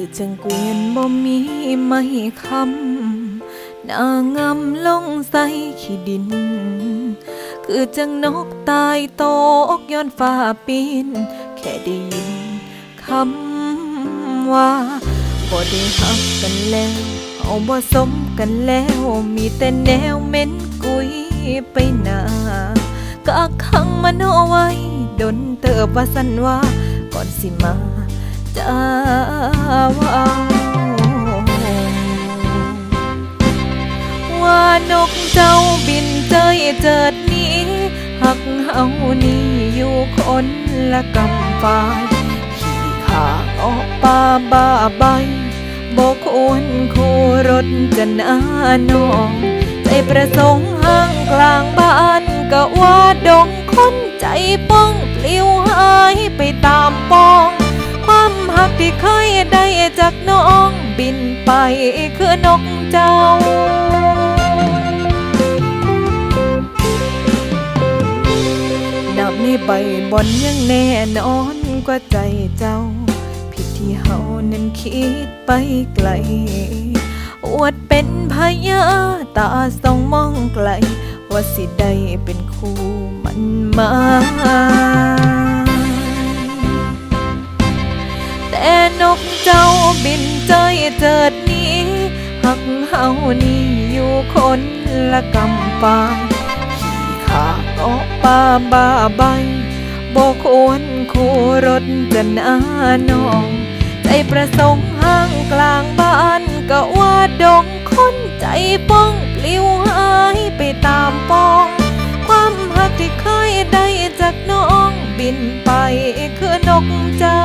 คือจังเกวียนบ่มีไม่คำนางำลงใส่ขี้ดิน คือจังนกตายโตกย้อนฟ้าปีน แค่ได้ยินคำว่าบ่ได้หักกันแล้วเอาบ่สมกันแล้ว มีแต่แนวเหม็นกุยไปหนากักขังมันเอาไว้ ดนเติบว่าสันว่าก่อนสิมา จว่าว่านกเจ้าบินเจยเจิดหนี้ หักเฮานี่อยู่คนละกำฝ่าขี่ขาออกป่าบ้าใบบอกควรคู่รถจะนาน้องใจประสงค์ห่างกลางบ้านก็ว่าดงคนใจป้องปลิวหายไปตามปอง หักที่เคยได้จากน้องบินไปคือนกเจ้านับในใบบอนยังแน่นอนกว่าใจเจ้า ผิดที่เฮานั้นคิดไปไกล อวดเป็นพญาตาส่องมองไกล ว่าสิได้เป็นคู่มันมา เจ้าบินเจยเจิดหนี้หักเฮานี่อยู่คนละกำปายขี่ขาออกป่าบ้าใบบอกควรคู่รถจะนาน้อง ใจประสงค์ห่างกลางบ้านก็ว่าดงคนใจป้องปลิวหายไปตามปอง ความหักที่เคยได้จากน้องบินไปคือนกเจ้า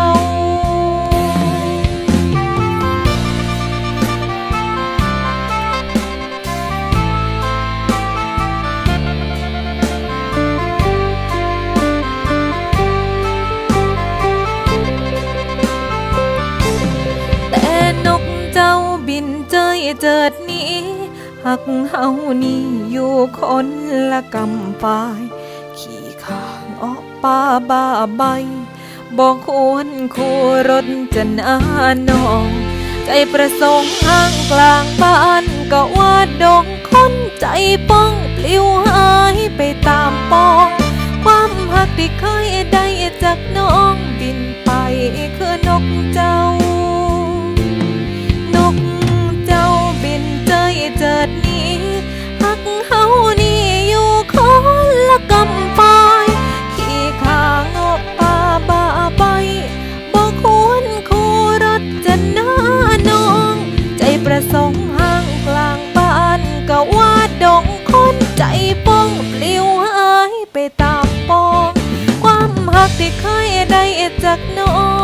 บินเจยเจิดนี้หักเฮานี่อยู่คนละกำปาย ขี่ข้างออกป่าบ้าใบบอกควรคู่รถจะนาน้อง ใจประสงค์ห่างกลางบ้านก็ว่าดงคนใจป้องปลิวหายไปตามปอง ความหักที่เคยได้จากน้องบินไปคือนกเจ้า ประสงค์ห้างกลางบ้านก็ว่าดงคนใจป้องปลิวหายไปตามปอง ความหักที่เคยได้จากน้อง